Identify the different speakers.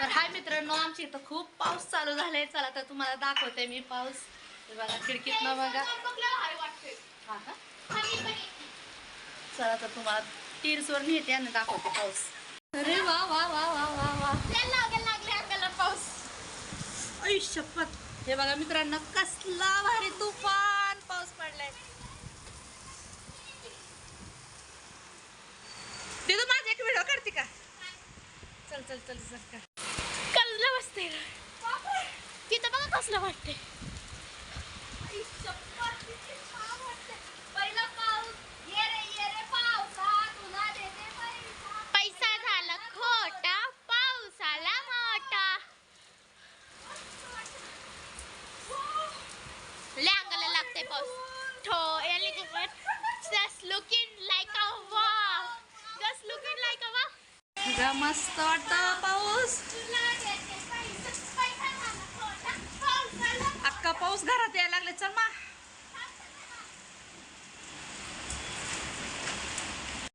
Speaker 1: तर हाय मित्रांनो आमच्या इथं खूप पाऊस चालू झालाय. चला तर तुम्हाला दाखवते मी पाऊस. हे बघा खिडकीत न बघा. हा का? चला तर तुम्हाला टीर्सवर नेते आणि दाखवते पाऊस. अरे वा वा वा वा वा वा.
Speaker 2: पाऊस
Speaker 1: ऐ शपथ हे बघा मित्रांनो कसला भारी तुफान पाऊस पडलाय. दिदू माझा एक व्हिडिओ काढते का? चल चल चल चल कर
Speaker 2: कसलं बसते तिथं बघा कसलं वाटते पैसा. झाला खोटा पाऊस. आला मोठा लय अंगाला लागते पाऊस ठो just looking like a wow just looking like a wow
Speaker 1: सगळं मस्त वाटतं पाऊस. पाऊस घरात यायला लागले चल